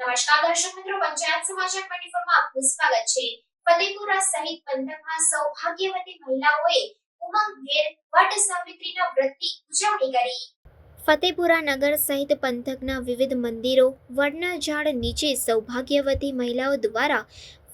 નમસ્કાર દર્શક મિત્રો, પંચાયત સમાચાર 24 માં આપનું સ્વાગત છે. ફતેપુરા સહિત પંથકમાં સૌભાગ્યવતી મહિલાઓએ ઉમંગભેર વટ સાવિત્રીના વ્રતની ઉજવણી કરી. ફતેપુરા નગર સહિત પંથકના વિવિધ મંદિરો, વડના ઝાડ નીચે સૌભાગ્યવતી મહિલાઓ દ્વારા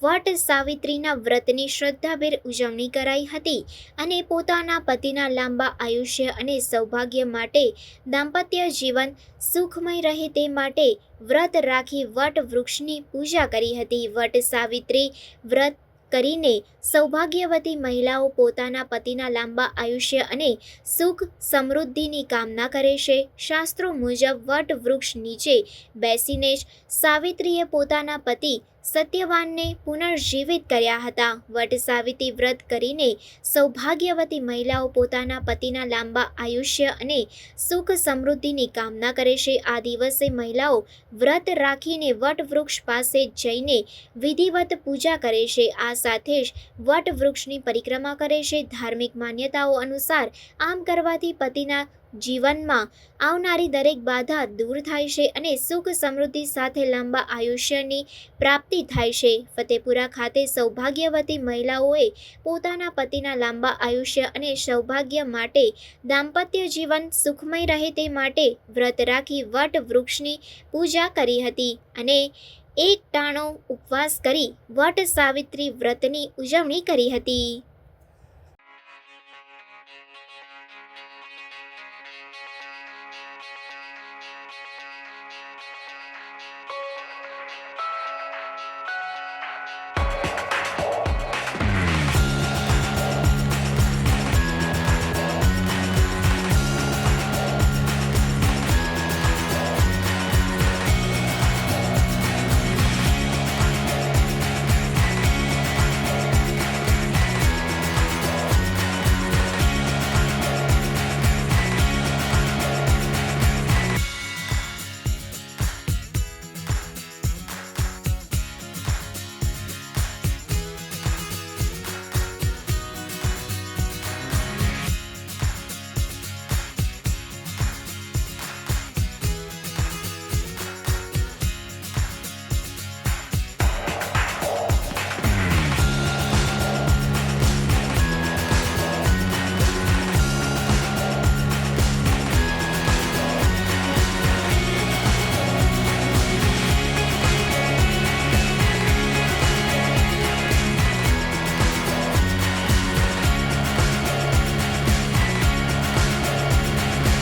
વટ સાવિત્રીના વ્રતની શ્રદ્ધાભેર ઉજવણી કરાઈ હતી અને પોતાના પતિના લાંબા આયુષ્ય અને સૌભાગ્ય માટે દાંપત્ય જીવન સુખમય રહે તે માટે વ્રત રાખી વટ વૃક્ષની પૂજા કરી હતી. વટ સાવિત્રી વ્રત કરીને સૌભાગ્યવતી મહિલાઓ પોતાના પતિના લાંબા આયુષ્ય અને સુખ સમૃદ્ધિની કામના કરે છે. શાસ્ત્રો મુજબ વટ વૃક્ષ નીચે બેસીને જ સાવિત્રીએ પોતાના પતિ સત્યવાનને પુનર્જીવિત કર્યા હતા. વટ સાવિત્રી વ્રત કરીને સૌભાગ્યવતી મહિલાઓ પોતાના પતિના લાંબા આયુષ્ય અને સુખ સમૃદ્ધિની કામના કરે છે. આ દિવસે મહિલાઓ વ્રત રાખીને વટવૃક્ષ પાસે જઈને વિધિવત પૂજા કરે છે. આ સાથે જ વટવૃક્ષની પરિક્રમા કરે છે. ધાર્મિક માન્યતાઓ અનુસાર આમ કરવાથી પતિના જીવનમાં આવનારી દરેક બાધા દૂર થાય છે અને સુખ સમૃદ્ધિ સાથે લાંબા આયુષ્યની પ્રાપ્તિ થાય છે. ફતેપુરા ખાતે સૌભાગ્યવતી મહિલાઓએ પોતાના પતિના લાંબા આયુષ્ય અને સૌભાગ્ય માટે દાંપત્ય જીવન સુખમય રહે તે માટે વ્રત રાખી વટ વૃક્ષની પૂજા કરી હતી અને એક ટાણો ઉપવાસ કરી વટ સાવિત્રી વ્રતની ઉજવણી કરી હતી.